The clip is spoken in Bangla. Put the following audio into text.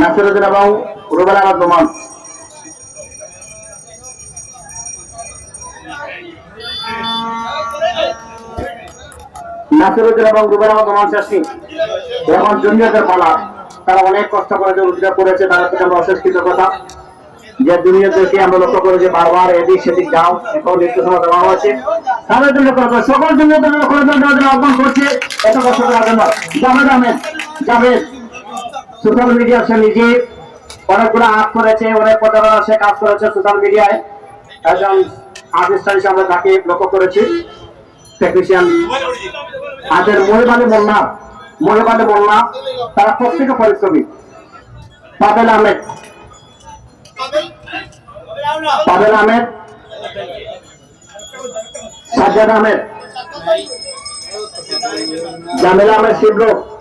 নাসিরুদ্দিন এবং রুবেল আহমদ নোমান নাসিরুদ্দিন এবং রুবেল আহমদ নোমান চাষি এখন জুনিয়রদের পালা। তারা অনেক কষ্ট করেছে উদ্যোগ করেছে তাদের প্রতি আমরা অশেষ কৃতজ্ঞতা। যে জুনিয়রদেরকে আমরা লক্ষ্য করে যে বারবার এদিক সেদিক যাও, এখন সময় দেওয়া হয়েছে। তাদের জন্য সকল জুনিয়রদের লক্ষ্য করে আহ্বান করছে, এত কষ্ট করার জন্য জাভেদ আহমেদ জাভেদ সোশ্যাল মিডিয়া সে নিজে অনেকগুলো আপ করেছে, অনেক প্রচারণা সে কাজ করেছে সোশ্যাল মিডিয়ায়। একজন আর্টিস্ট হিসেবে আমরা তাকে লক্ষ্য করেছি। টেকনিশিয়ান আজের মহিবানী বন্যা মহিবানী বন্যা, তারা প্রত্যেকে পরিশ্রমী। পাবেল আহমেদ। পাবেল আহমেদ। সাজ্জাদ আহমেদ। জামিল আহমেদ শিবলোক